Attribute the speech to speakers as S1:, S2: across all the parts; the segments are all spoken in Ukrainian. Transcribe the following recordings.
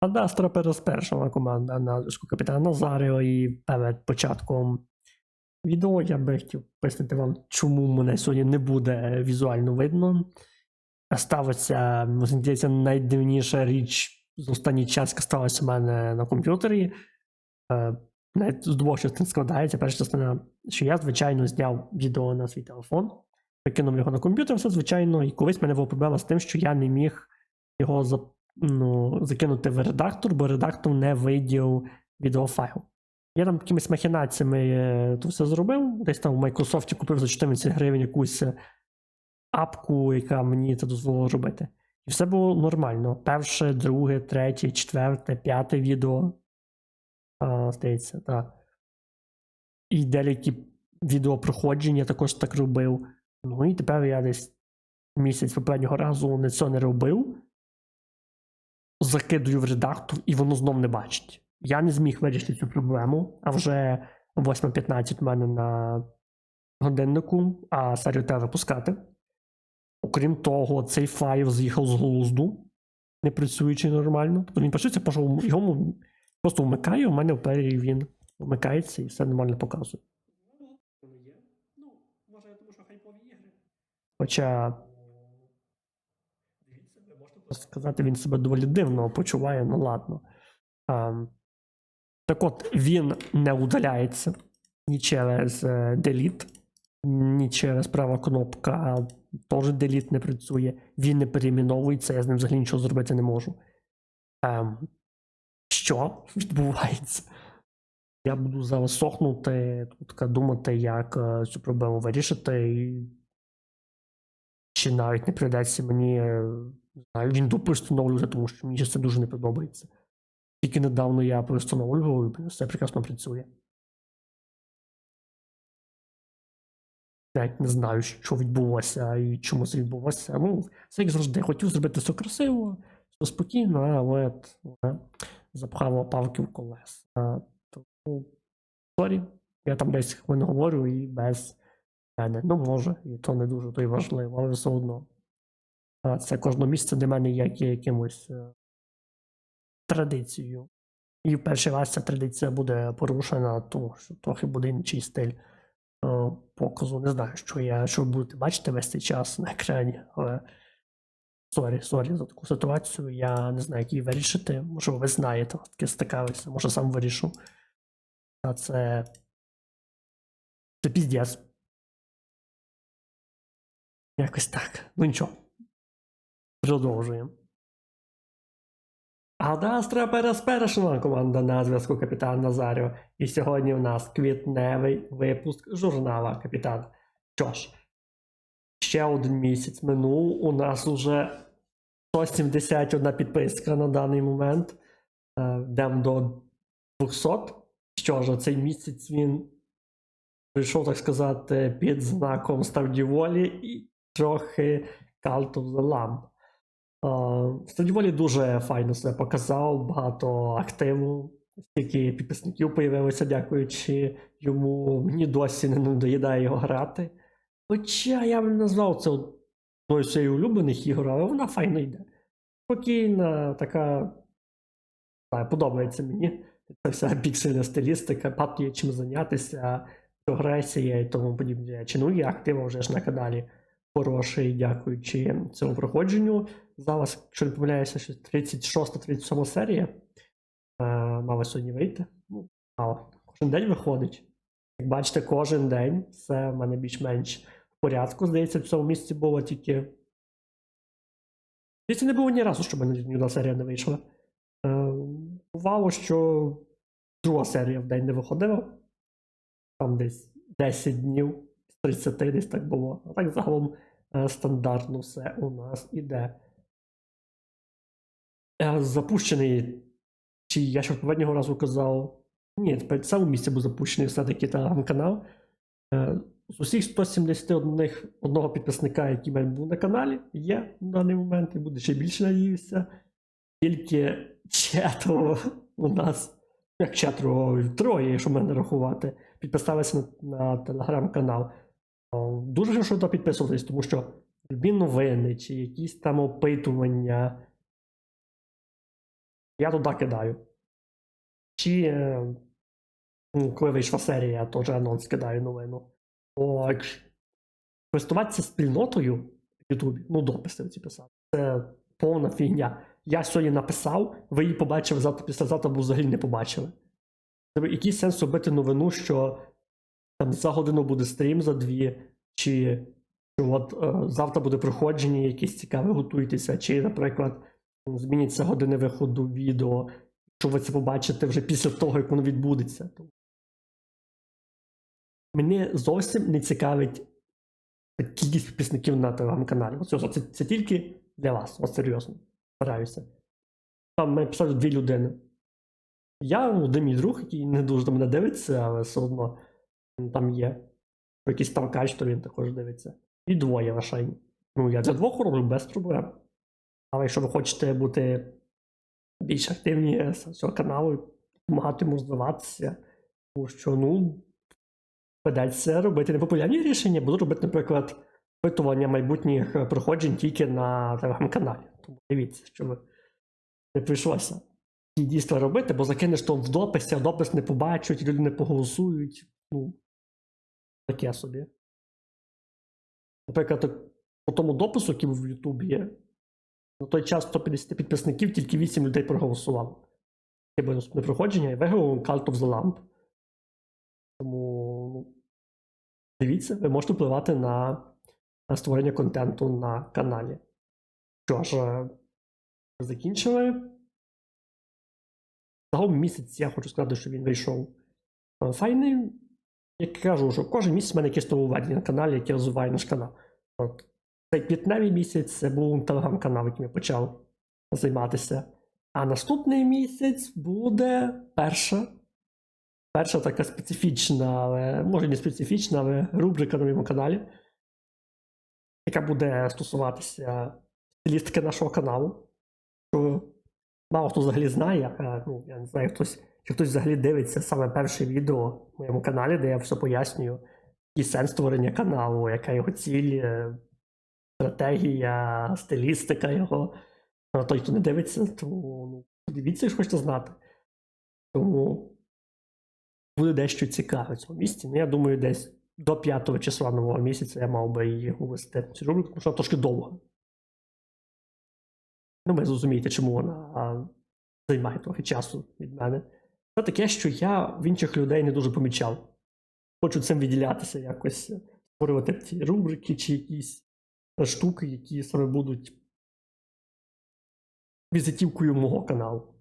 S1: Адастра переспершила команда на зв'язку капітана Назаріо і перед початком відео я би хотів пояснити вам, чому мене сьогодні не буде візуально видно. Ставиться, здається, найдивніша річ з останній час, яка сталася у мене на комп'ютері. Е, Навіть з двох частин складається. Перша частина, що я, звичайно, зняв відео на свій телефон, викинув його на комп'ютер, все звичайно, і колись в мене була проблема з тим, що я не міг його за, ну, закинути в редактор, бо редактор не видів відеофайл. Я там якимись махінаціями е, то все зробив. Десь там в Microsoft купив за 14 гривень якусь е, апку, яка мені це дозволила робити. І все було нормально. Перше, друге, третє, четверте, п'яте відео. А, здається, так. І деякі відео проходження також так робив. Ну і тепер я десь місяць попереднього разу не це не робив. Закидую в редактор, і воно знов не бачить. Я не зміг вирішити цю проблему, а вже 8.15 в мене на годиннику, а серію треба випускати. Окрім того, цей файл з'їхав з глузду, не працюючи нормально. Тобто він пишеться, пошов його просто вмикаю, у мене в пері він вмикається і все нормально показує. Ну, ігри. Хоча. Сказати, він себе доволі дивно почуває, ну ладно. А, так от, він не удаляється ні через е, Delete, ні через права кнопка, теж Delete не працює. Він не перейменовується, я з ним взагалі нічого зробити не можу. Ем, що відбувається? Я буду зараз сохнути, тут думати, як е, цю проблему вирішити. І... Чи навіть не прийдеться мені не знаю, він встановлювати, тому що мені це дуже не подобається. Тільки недавно я перестановлював, і все прекрасно працює. Навіть не знаю, що відбулося і чому це відбулося. Ну, це як завжди, хотів зробити все красиво, все спокійно, але от, е, запхав палки в колес. Тому, сорі, я там десь хвилин говорю і без мене. Ну, може, і то не дуже то й важливо, але все одно. Це кожне місце для мене є якимось е, традицією. І в перший раз ця традиція буде порушена, тому що трохи буде інший стиль е, показу. Не знаю, що я що будете бачити весь цей час на екрані, але сорі, сорі за таку ситуацію. Я не знаю, як її вирішити. Може, ви знаєте, таке стикалися, може сам вирішу. А це. Це піздець. Якось так. Ну нічого. Продовжуємо. Адастра переспершена команда на зв'язку Капітан Назаріо. І сьогодні у нас квітневий випуск журнала Капітан. Що ж, ще один місяць минув. У нас уже 171 підписка на даний момент. Йдемо до 200. Що ж, цей місяць він прийшов, так сказати, під знаком Ставдіволі і трохи Cult of the Lamb. Стадіволі дуже файно себе показав, багато активу, стільки підписників появилося, дякуючи йому. Мені досі не надоїдає його грати. Хоча я б не назвав це одною з своїх улюблених ігор, але вона файно йде. Спокійна, така. Не, подобається мені. Це вся піксельна стилістика, багато є чим зайнятися, прогресія і тому подібні речі. Ну і актива вже ж на каналі хороший, дякуючи цьому проходженню. Зараз, якщо не помиляюся, що 36-37 серія е, мала сьогодні вийти. Ну, мало. Кожен день виходить. Як бачите, кожен день все в мене більш-менш в порядку. Здається, в цьому місці було тільки. Здається, не було ні разу, щоб ні одна серія не вийшла. Е, бувало, що друга серія в день не виходила. Там десь 10 днів з 30 десь так було. А так загалом е, стандартно все у нас іде. Е, Запущений, чи я ще попереднього разу казав. Ні, в цьому місці був запущений все-таки телеграм-канал. Е, З усіх 171 одного підписника, який в мене був на каналі, є в даний момент, і буде ще більше надіюся. Тільки четверо у нас, як четверо, троє, якщо мене рахувати, підписалися на, на телеграм-канал. Дуже хорошо туди підписуватись, тому що любі новини чи якісь там опитування. Я туди кидаю. Чи е, ну, коли вийшла серія, я теж анонс кидаю новину. Бо користуватися спільнотою в Ютубі, ну дописи ці писати. Це повна фігня. Я сьогодні написав, ви її побачили завтра післязавтра, бо взагалі не побачили. Який сенс робити новину, що там за годину буде стрім за дві, чи що от е, завтра буде проходження, якесь цікаве, готуйтеся, чи, наприклад, зміняться години виходу відео, що ви це побачите вже після того, як воно відбудеться. Мене зовсім не цікавить кількість підписників на телеграм-каналі. Оце, це, це тільки для вас, от серйозно. Стараюся. Там мене писали дві людини. Я, ну, один мій друг, який не дуже до мене дивиться, але все одно там є. Якийсь там кач, то він також дивиться. І двоє лишень. Ну, я для двох роблю без проблем. Але якщо ви хочете бути більш активні з цього каналу, допомагати йому розвиватися, тому що, ну, ведеться робити непопулярні рішення, буду робити, наприклад, опитування майбутніх е, проходжень тільки на телеграм-каналі. Тому дивіться, що ви не прийшлося ті дійства робити, бо закинеш то в дописі, а допис не побачать, люди не поголосують. Ну, таке собі. Наприклад, по тому допису, який був в Ютубі на той час 150 підписників, тільки 8 людей проголосувало. Таке наступне проходження і виграв Cult of the Lamp. Тому ну, дивіться, ви можете впливати на, на створення контенту на каналі. Що ж, е, закінчили. Загалом місяць я хочу сказати, що він вийшов е, файний. Як кажу, що кожен місяць в мене якесь нововведення на каналі, яке розвиває наш канал. От. Цей квітневий місяць це був телеграм-канал, яким я почав займатися. А наступний місяць буде перша. Перша така специфічна, але може не специфічна, але рубрика на моєму каналі, яка буде стосуватися стилістики нашого каналу. Що мало хто взагалі знає, а, ну, я не знаю, хтось, чи хтось взагалі дивиться саме перше відео в моєму каналі, де я все пояснюю, і сенс створення каналу, яка його ціль, е, стратегія, стилістика його. Той, хто не дивиться, тому ну, подивіться, якщо хочете знати. Тому буде дещо цікаве в цьому місці. Ну, я думаю, десь до 5 числа нового місяця я мав би її увести цю рубрику, тому що вона трошки довго. Ну, ви зрозумієте, чому вона займає трохи часу від мене. Це таке, що я в інших людей не дуже помічав. Хочу цим відділятися якось, створювати ці рубрики чи якісь штуки, які саме будуть візитівкою мого каналу.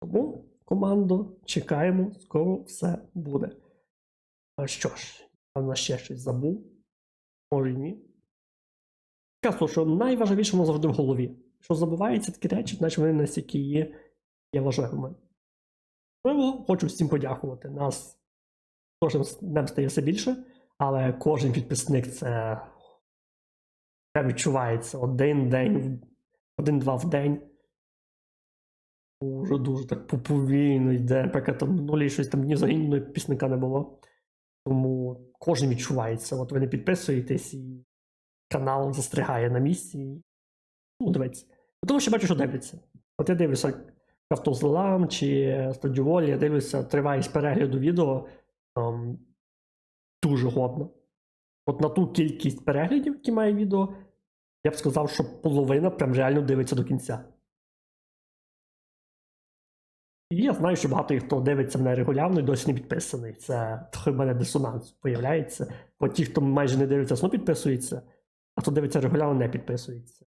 S1: Тому, командо, чекаємо, скоро все буде. А що ж, я на ще щось забув. Може ні. Кажу, що найважливіше воно завжди в голові. Що забувається такі речі, значить вони настільки є, є важливими. Можливо, хочу всім подякувати. Нас кожним днем стає все більше, але кожен підписник це це відчувається один день, один-два в день. Дуже дуже так повільно йде, поки там нулі щось там ні взагалі підписника не було. Тому кожен відчувається. От ви не підписуєтесь і канал застрягає на місці. Ну, дивіться. Тому що бачу, що дивляться. От я дивлюся Автозлам чи Стадіолі, я дивлюся тривалість перегляду відео ем, дуже годно. От на ту кількість переглядів, які має відео, я б сказав, що половина прям реально дивиться до кінця. І я знаю, що багато хто дивиться мене регулярно і досі не підписаний. Це трохи в мене дисонанс появляється. Бо ті, хто майже не дивиться, знову підписується, а хто дивиться регулярно, не підписується.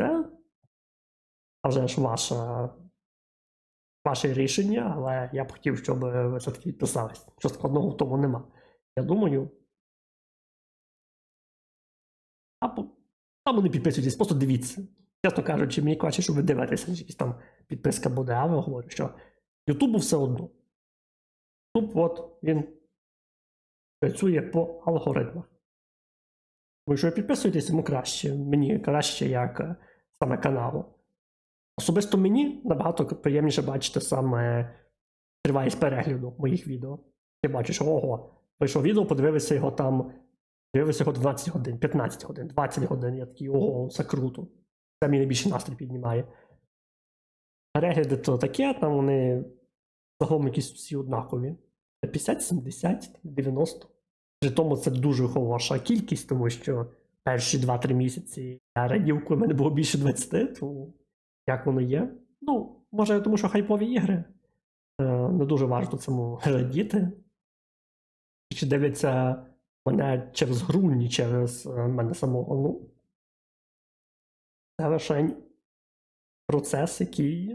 S1: Це а вже ж ваше, ваше рішення, але я б хотів, щоб ви все-таки підписались. Що складного в тому нема. Я думаю. Або, або не підписуйтесь, просто дивіться. Чесно кажучи, мені краще, щоб ви дивитеся, ніж якась там підписка буде, але говорю, що Ютубу все одно. Ютуб, от, він працює по алгоритмах. Ви ви підписуєтесь, йому краще. Мені краще як е, саме каналу. Особисто мені набагато приємніше бачити саме тривалість перегляду моїх відео. Ти бачиш, ого, вийшло відео, подивився його там, дивився його 12 годин, 15 годин, 20 годин. Я такий, ого, це круто. Це мені найбільше настрій піднімає. Перегляди то таке, там вони загалом якісь всі однакові. 50, 70, 90. При тому це дуже хороша кількість, тому що перші 2-3 місяці я радів, коли в мене було більше 20, тому як воно є. Ну, може, тому що хайпові ігри. Е, Не дуже варто цьому радіти. Чи дивляться мене через гру, ні через е, мене самого. Ну, це лише процес, який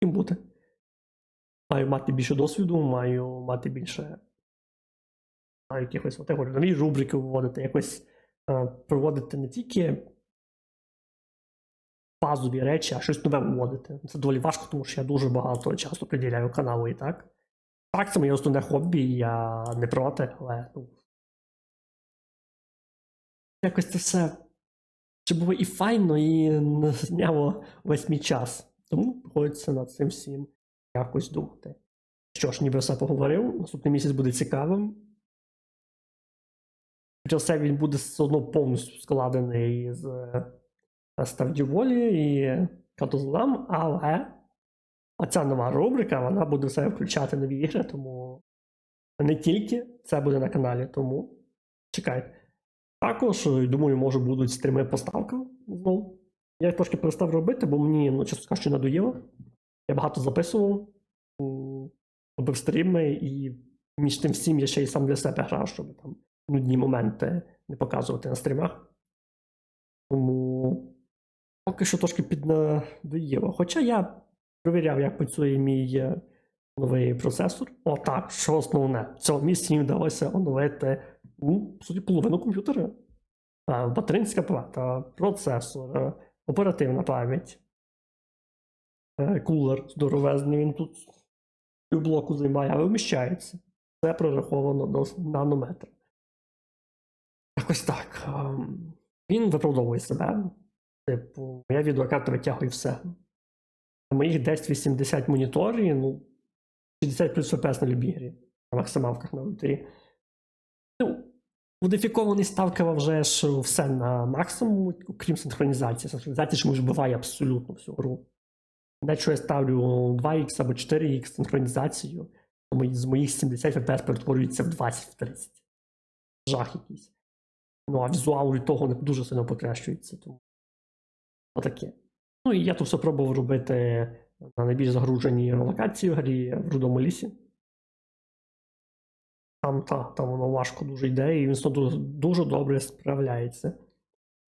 S1: яким бути. Маю мати більше досвіду, маю мати більше маю якихось от, нові рубрики вводити, якось е, проводити не тільки базові речі, а щось нове вводити. Це доволі важко, тому що я дуже багато часу приділяю каналу і так. Так, це моє основне хобі, я не проти, але ну. Якось це все чи було і файно, і не зняло весь мій час. Тому приходиться над цим всім якось думати. Що ж, ніби все поговорив, наступний місяць буде цікавим. Хоча все він буде все одно повністю складений з е, Стардіволі і Катузлам, але оця нова рубрика, вона буде все включати нові ігри, тому не тільки це буде на каналі, тому чекайте. Також, е, думаю, може будуть стріми поставка знову. Я їх трошки перестав робити, бо мені, ну, чесно кажучи, надоїло. Я багато записував, робив стріми, і між тим всім я ще й сам для себе грав, щоб там нудні моменти не показувати на стрімах. Тому поки що трошки піднадоїло. Хоча я перевіряв, як працює мій е, новий процесор. О, так, що основне. В цьому місці мені вдалося оновити ну, по суті, половину комп'ютера. А, Батаринська плата, процесор, е, оперативна пам'ять, е, кулер здоровезний, він тут півблоку займає, але вміщається. Все прораховано до нанометра. Якось так. Ем, Він виправдовує себе. Типу, моя відеокарта витягує все. На моїх 1080 моніторів, ну, 60 плюс FPS на ігрі, на максималках на ультрі. Модифікований ставка вже ж все на максимум, окрім синхронізації. Синхронізація чомусь вбиває абсолютно всю гру. Що я ставлю 2х або 4х синхронізацію, то з моїх 70 FPS перетворюється в 20-30. Жах якийсь. Ну, а візуал від того не дуже сильно покращується. Тому отаке. Ну і я тут все пробував робити на найбільш загруженій локації в грі в Рудому лісі. Там, та, там воно важко дуже йде, і він дуже, дуже добре справляється.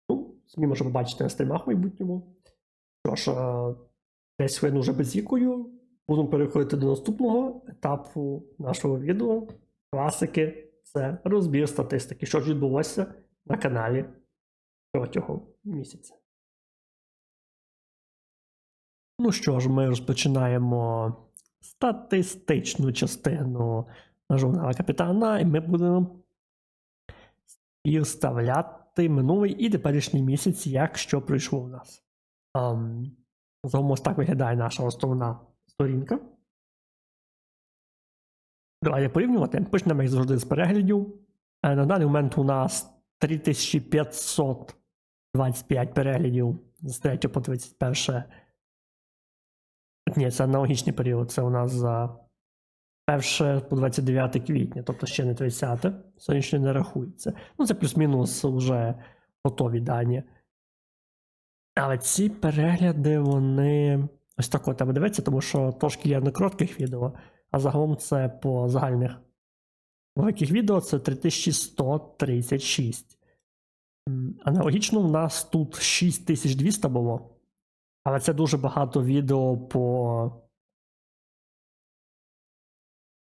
S1: Ну, СМІ може побачити на стрімах в майбутньому. Що ж, е, десь хвилин вже безвікою. Будемо переходити до наступного етапу нашого відео. Класики це розбір статистики, що ж відбулося на каналі протягом місяця. Ну що ж, ми розпочинаємо статистичну частину журнала Капітана, і ми будемо співставляти минулий і теперішній місяць, як що пройшло в нас. Um, загалом ось так виглядає наша основна сторінка. Давайте порівнювати. Почнемо як завжди з переглядів. Е, На даний момент у нас 3525 переглядів з 3 по 31. Ні, це аналогічний період. Це у нас за 1 по 29 квітня, тобто ще не 30. Сонячне не рахується. Ну, це плюс-мінус вже готові дані. Але ці перегляди, вони ось так от треба дивитися, тому що трошки є на коротких відео, а загалом це по загальних великих відео це 3136. Аналогічно, в нас тут 6200 було. Але це дуже багато відео по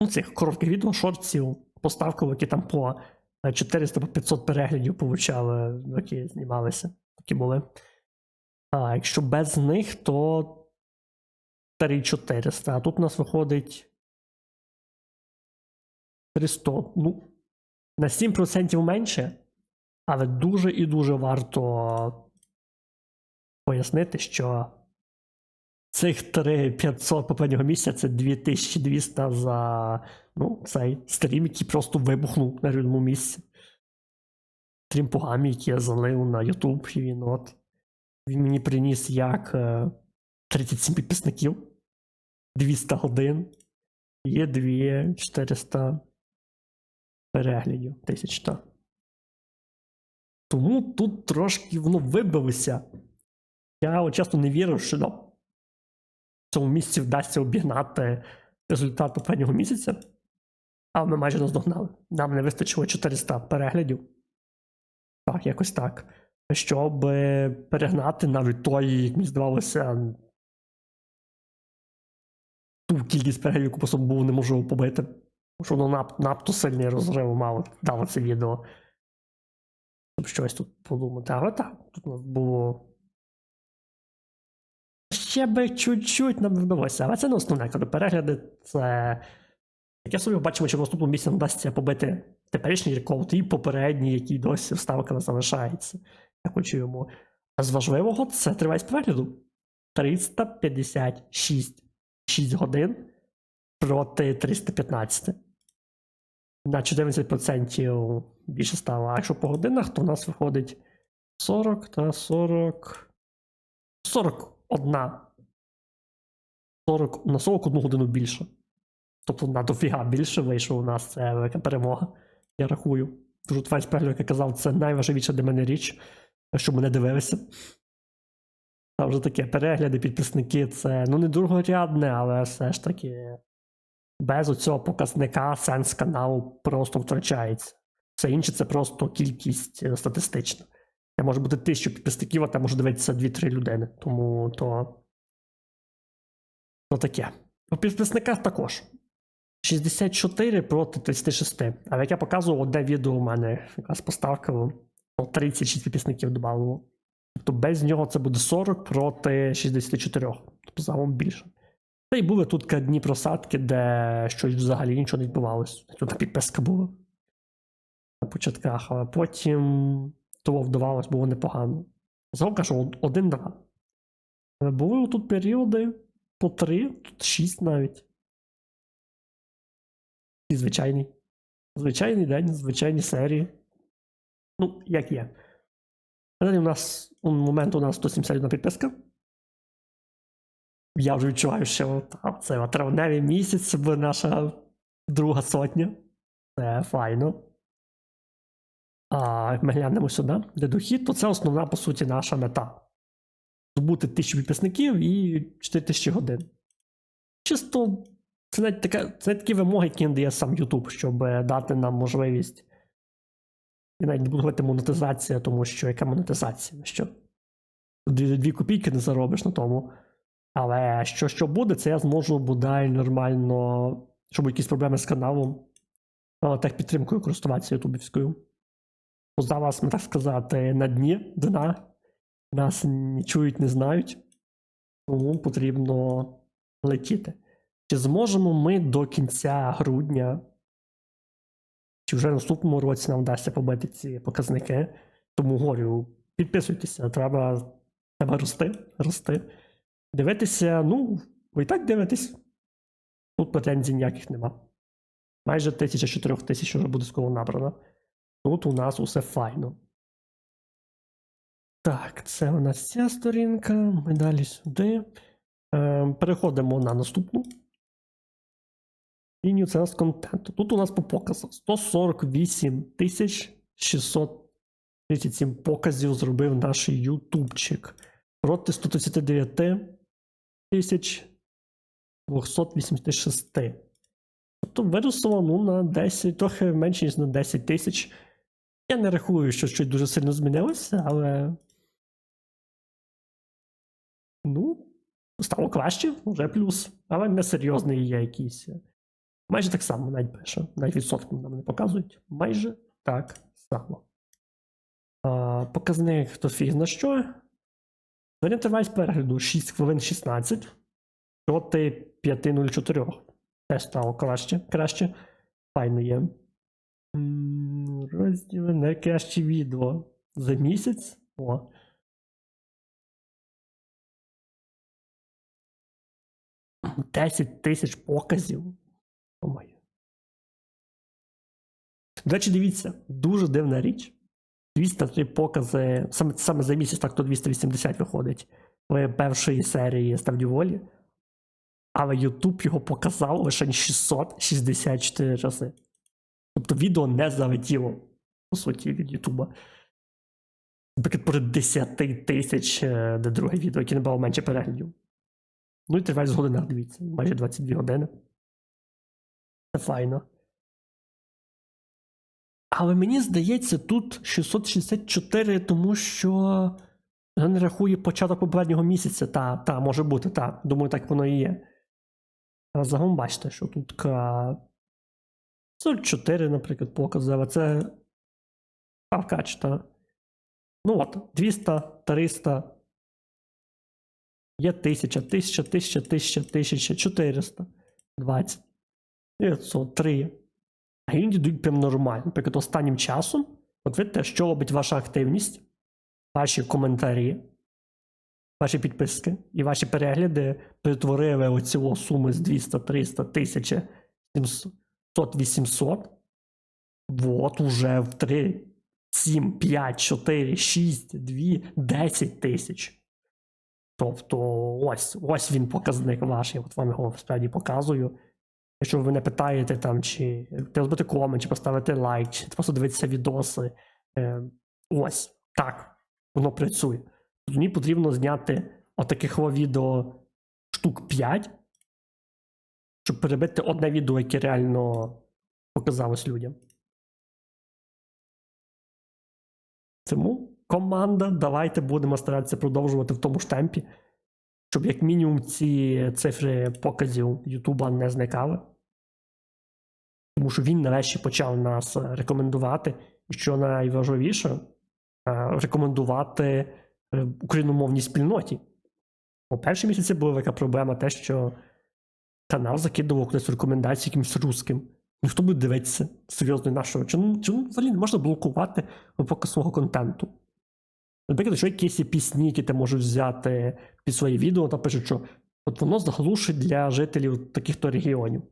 S1: ну, цих коротких відео, шортів, поставків, які там по 400 по 500 переглядів получали, які знімалися, такі були. А якщо без них, то 3400. А тут у нас виходить 300. Ну, на 7% менше, але дуже і дуже варто пояснити, що цих 3500 попереднього місяця це 2200 за ну, цей стрім, який просто вибухнув на рівному місці. Стрім погамі, який я залив на YouTube, і він от. Він мені приніс як е, 37 підписників, 200 годин, є 2400 переглядів тисяч. Тому тут трошки воно вибилося. Я от чесно не вірив, що ну, цьому місці вдасться обігнати результат попереднього місяця. Але ми майже наздогнали. Нам не вистачило 400 переглядів. Так, якось так. Щоб перегнати навіть той, як мені здавалося, ту кількість переглядів, яку просто було неможливо побити. Тому що воно надто сильний розрив мало дало це відео. Щоб щось тут подумати. Але так, тут у нас було. Ще би чуть-чуть нам вдалося, але це не основне, коли перегляди це. Як я собі бачимо, що в наступному місці вдасться побити теперішній рекорд і попередній, який досі вставка залишається. Я хочу йому. А з важливого це тривалість перегляду. 356 6 годин проти 315. На 14% більше стало. А якщо по годинах, то у нас виходить 40 та 40. 40. 41. 40 на 41 годину більше. Тобто на дофіга більше вийшло у нас це велика перемога. Я рахую. Дуже твець перегляд, як я казав, це найважливіша для мене річ, щоб мене дивилися. Там вже таке перегляди, підписники це ну не другорядне, але все ж таки без оцього показника сенс каналу просто втрачається. Все інше це просто кількість е, статистична. Я може бути тисячу підписників, а там може дивитися 2-3 людини. Тому то. То таке. У підписниках також. 64 проти 36. Але як я показував, одне відео у мене якраз поставка 36 підписників додавало. Тобто без нього це буде 40 проти 64. Тобто загалом більше. Та й були тут дні просадки, де щось взагалі нічого не відбувалося. Тут підписка була на початках, але потім того вдавалось, було непогано. Загалом кажу, один-два. Але були тут періоди по три, тут шість навіть. І звичайний. Звичайний день, звичайні серії. Ну, як є. Далі у нас у момент у нас 171 підписка. Я вже відчуваю, що та, це травневий місяць, це буде наша друга сотня. Це файно. А ми глянемо сюди, де дохід, то це основна, по суті, наша мета. Здобути 1000 підписників і 4000 годин. Чисто це навіть, така, це навіть такі вимоги, які надає сам YouTube, щоб дати нам можливість. Я навіть не буду говорити монетизація, тому що яка монетизація? Що? Дві, дві копійки не заробиш на тому. Але що що буде, це я зможу бодай нормально, щоб якісь проблеми з каналом, техпідтримкою користуватися ютубівською. Зараз, так сказати, на дні дна. Нас не чують, не знають. Тому потрібно летіти. Чи зможемо ми до кінця грудня, чи вже в наступному році нам вдасться побити ці показники? Тому говорю, підписуйтеся, треба, треба рости, рости. Дивитися, ну, ви і так дивитесь. Тут претензій ніяких нема. Майже 1400 тисяч вже буде скоро набрано. Тут у нас усе файно. Так, це у нас ця сторінка. Ми далі сюди. Е, переходимо на наступну. Лінію це у нас контенту. Тут у нас по показах 148 637 показів зробив наш ютубчик. Проти 139 тисяч 286. Тобто виросло ну, на 10, трохи менше, ніж на 10 тисяч. Я не рахую, що щось дуже сильно змінилося, але. Ну, стало краще, вже плюс. Але несерйозний є якийсь. Майже так само навіть пише. Навіть відсотки нам не показують. Майже так само. А, показник хто фіг на що. Середня тривалість перегляду 6 хвилин 16 проти 5.04. Теж стало краще. краще. Файно є. М, Розділи найкраще відео за місяць. О. Десять тисяч показів. О моє. До речі, дивіться, дуже дивна річ. 203 покази, саме, саме за місяць так то 280 виходить. в першої серії Ставдіволі, але YouTube його показав лише 664 рази. Тобто відео не залетіло, по суті, від Ютуба. Наприклад, поряд 10 тисяч, е, де друге відео, яке набрало менше переглядів. Ну і тривалість в годинах, дивіться, майже 22 години. Це файно. Але мені здається, тут 664, тому що я не рахує початок попереднього місяця. Та, та, може бути, та. Думаю, так воно і є. А загалом бачите, що тут ка... 44, наприклад, показав, це Авкач, та. Ну от, 200, 300. Є 1000, 1000, 1000, 1000, 1000, 400, 20, 900, 3. А іноді йдуть прям нормально. Наприклад, останнім часом, от видите, що робить ваша активність, ваші коментарі, ваші підписки і ваші перегляди перетворили оціло суми з 200, 300, 1000, 700, 800. Вот уже в 3, 7, 5, 4, 6, 2, 10 тисяч. Тобто, ось, ось він показник ваш, я от вам його справді показую. Якщо ви не питаєте там, чи ти розбити комент, чи поставити лайк, чи просто дивитися відоси. Е, ось так воно працює. Мені потрібно зняти отаких відео штук 5, щоб перебити одне відео, яке реально показалось людям. Тому команда, давайте будемо старатися продовжувати в тому ж темпі, щоб як мінімум ці цифри показів Ютуба не зникали. Тому що він нарешті почав нас рекомендувати, і що найважливіше, е, рекомендувати е, україномовній спільноті. У перші місяці була така проблема, те, що канал закидував рекомендації якимось русським. Ну хто буде дивитися серйозно нашого? Чому, чому взагалі не можна блокувати показ свого контенту? Наприклад, якщо якісь пісні, які ти можеш взяти під своє відео, та пишуть, що от воно заглушить для жителів таких-то регіонів.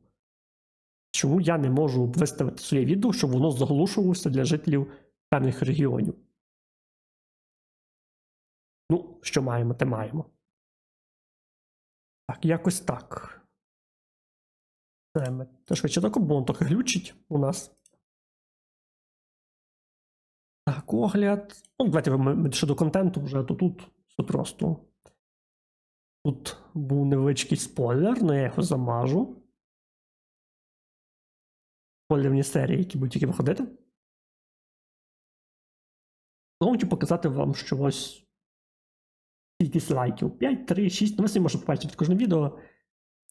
S1: Чому я не можу виставити своє відео, щоб воно заглушувалося для жителів певних регіонів? Ну, що маємо, те маємо. Так, якось так. Теж швидше так, бо трохи глючить у нас. Так, огляд. Ну, давайте ми, ми щодо контенту вже, то тут все просто. Тут був невеличкий спойлер, але я його замажу. Спойлерні серії, які будуть тільки виходити. Ну, хочу показати вам, що ось кількість лайків. 5, 3, 6. Ну, ви собі можете побачити під кожне відео.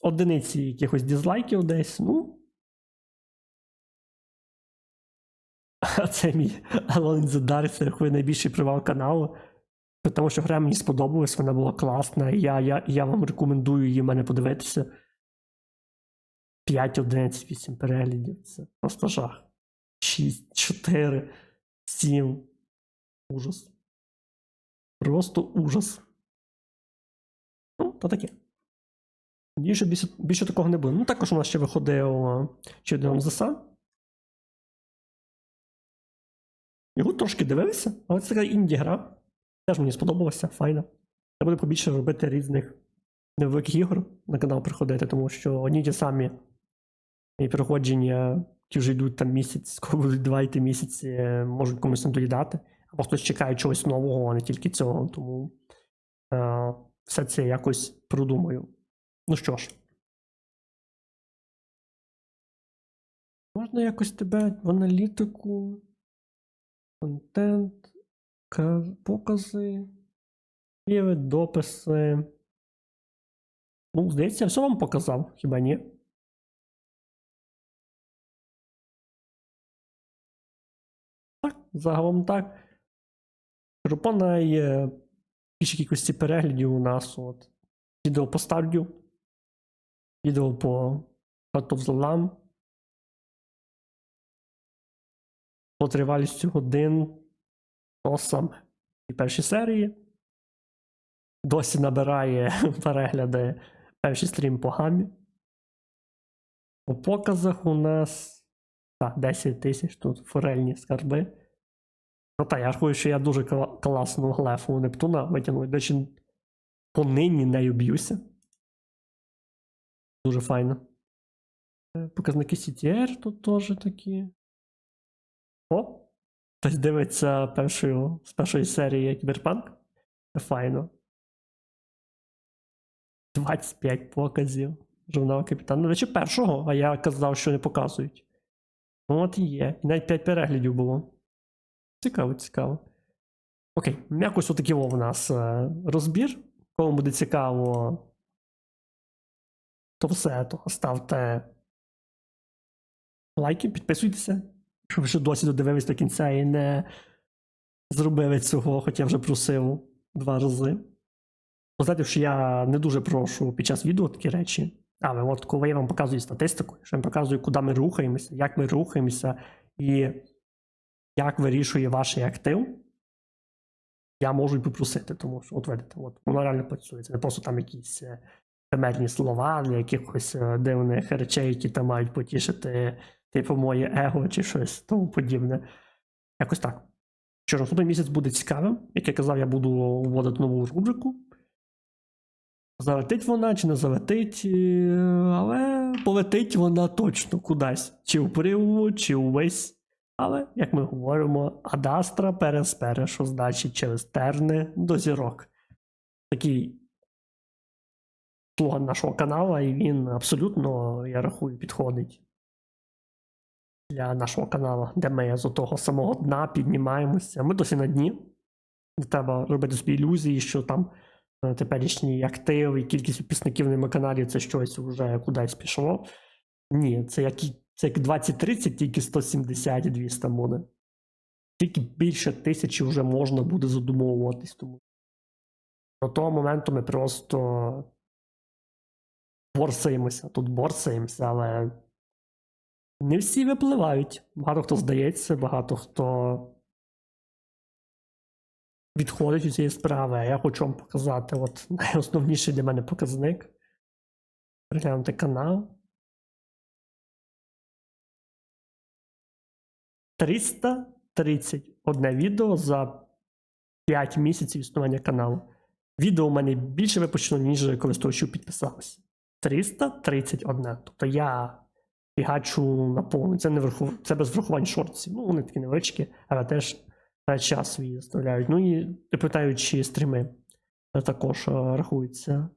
S1: Одиниці якихось дизлайків десь. Ну. А це мій the Dark, це рахує найбільший привал каналу. Тому що гра мені сподобалась, вона була класна. Я, я, я вам рекомендую її мене подивитися. 5, 11, 8 переглядів. Це просто жах. 6, 4, 7. Ужас. Просто ужас. Ну, то таке. Більше, більше, більше такого не буде. Ну, також у нас ще виходив один МЗСА. Його трошки дивився, але це така інді-гра. Теж мені сподобалося, файна. Я буду побільше робити різних невеликих ігор на канал приходити, тому що одні ті самі і проходження, які вже йдуть там місяць, скоро будуть два йти місяці, е, можуть комусь надоїдати. Або хтось чекає чогось нового, а не тільки цього. Тому е, все це якось продумаю. Ну що ж. Можна якось тебе в аналітику, контент, покази, архіви, дописи. Ну, здається, я все вам показав, хіба ні? Так, загалом так. Кажу, по найбільшій кількості переглядів у нас от відео по Stardew, відео по Path of the Lamb, по тривалістю годин, то. І перші серії. Досі набирає перегляди перший стрім по гамі. По показах у нас так, 10 тисяч тут форельні скарби. Ну та я рахую, що я дуже кла- класну глефу у Нептуна витягнув. До понині нею б'юся. Дуже файно. Е, Показники CTR тут теж такі. О! Хтось дивиться першою, з першої серії Кіберпанк. Файно. 25 показів. Журнал Капітан. До речі, першого, а я казав, що не показують. Ну, От і є. І навіть 5 переглядів було. Цікаво, цікаво. Окей, якось отакий у нас е, розбір. Кому буде цікаво, то все, то ставте лайки, підписуйтеся. Якщо ви ще досі додивились до кінця і не зробили цього, хоча вже просив два рази. Знаєте, що я не дуже прошу під час відео такі речі. Але от коли я вам показую статистику, що я вам показую, куди ми рухаємося, як ми рухаємося, і як вирішує ваш актив, я можу й попросити, тому що от видите, от воно реально працює. Це не просто там якісь е, слова для якихось е, дивних речей, які там мають потішити, типу, моє его чи щось тому подібне. Якось так. Що наступний місяць буде цікавим. Як я казав, я буду вводити нову рубрику. Залетить вона чи не залетить, е, але полетить вона точно кудись. Чи в приву, чи увесь. Але, як ми говоримо, Адастра переспере, що значить через терни до зірок. Такий слоган нашого каналу, і він абсолютно, я рахую, підходить для нашого каналу, де ми з того самого дна піднімаємося. Ми досі на дні. Не треба робити собі ілюзії, що там е, теперішній актив і кількість підписників на каналі це щось вже кудись пішло. Ні, це як, це як 20-30, тільки 170 і 200 буде. Тільки більше тисячі вже можна буде задумовуватись. Тому до того моменту ми просто борсаємося. Тут борсаємося, але не всі випливають. Багато хто здається, багато хто відходить від цієї справи. А я хочу вам показати от найосновніший для мене показник. Переглянути канал. 331 відео за 5 місяців існування каналу. Відео у мене більше випущено, ніж користувачів підписалося. 331. Тобто я фігачу на повну. Це не враху... це без врахувань шортів. Ну, вони такі невеличкі, але теж час свій заставляють. Ну і репетаючі стріми е, також е, рахуються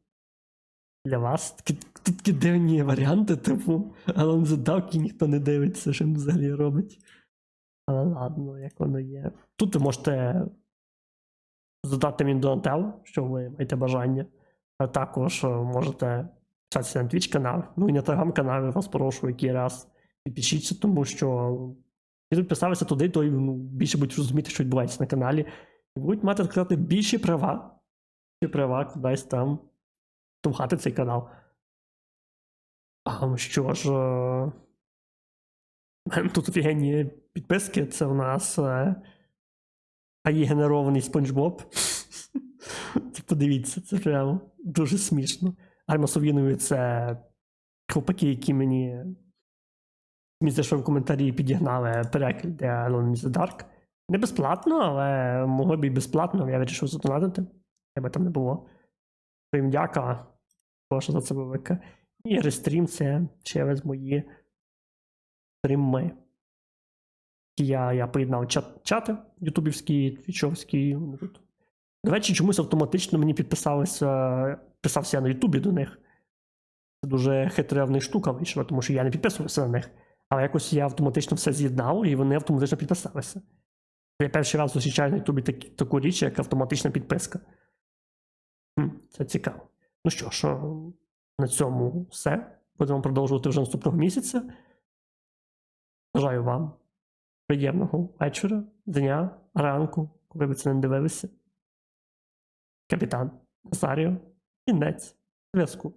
S1: для вас. Такі, такі дивні варіанти, типу, але задавки ніхто не дивиться, що він взагалі робить. Але ладно, як воно є. Тут ви можете задати мені Донателло, що ви маєте бажання. А також е, можете писатися на Twitch канал. Ну і на телеграм каналі вас прошу який раз підпишіться, тому що якщо підписалися туди, то ну, більше будуть розуміти, що відбувається на каналі. І будуть мати сказати більші права. Більші права кудись там штовхати цей канал. А що ж. е, Тут офігенні підписки. Це у нас е, AI генерований спанчбоб. Це подивіться, це прямо дуже смішно. Армасовінові це хлопаки, які мені місце, в коментарі підігнали переклад для Alone in the Dark. Не безплатно, але могло б і безплатно, я вирішив задонатити. Тебе там не було. Своїм дяка. Прошу за це велике. І рестрім це через мої стріми. Я, я поєднав чат, чати ютубівські, твічовські. До речі, чомусь автоматично мені підписалися, писався я на Ютубі до них. Це дуже хитра в них штука вийшла, тому що я не підписувався на них. Але якось я автоматично все з'єднав, і вони автоматично підписалися. Я перший раз зустрічаю на Ютубі такі- таку річ, як автоматична підписка. Це цікаво. Ну що ж, е, на цьому все. Будемо продовжувати вже наступного місяця. Бажаю вам приємного вечора, дня, ранку, коли ви це не дивилися. Капітан Назаріо, кінець зв'язку.